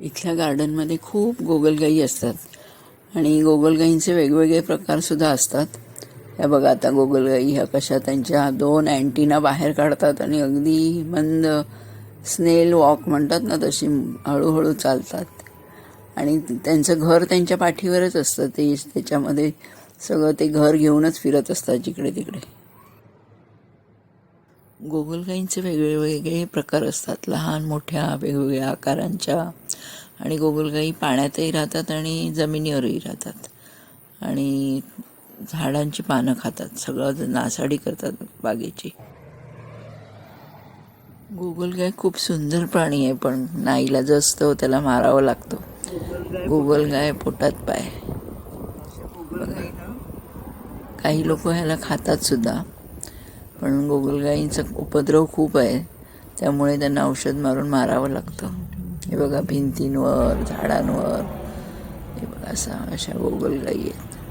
इथल्या गार्डनमध्ये खूप गोगलगाई असतात. आणि गोगलगाईंचे वेगवेगळे प्रकारसुद्धा असतात. ह्या बघा आता गोगलगाई ह्या कशा त्यांच्या दोन अँटीना बाहेर काढतात आणि अगदी मंद स्नेल वॉक म्हणतात ना तशी हळूहळू चालतात. आणि त्यांचं घर त्यांच्या पाठीवरच असतं. ते त्याच्यामध्ये सगळं ते घर घेऊनच फिरत असतात जिकडे तिकडे. गोगलगाईंचे वेगवेगळे प्रकार असतात. लहान मोठ्या वेगवेगळ्या आकारांच्या. आणि गोगलगाई पाण्यातही राहतात आणि जमिनीवरही राहतात. आणि झाडांची पानं खातात. सगळं नासाडी करतात बागेची. गोगलगाय खूप सुंदर प्राणी आहे पण नाईला असतो त्याला मारावं लागतो. गोगलगाय पोटात पाय. काही लोक ह्याला खातात सुद्धा. पण गोगलगाईंचा उपद्रव खूप आहे. त्यामुळे त्यांना औषध मारून मारावं लागतं. हे बघा भिंतींवर झाडांवर. हे बघा असा अशा गोगलगाई आहेत.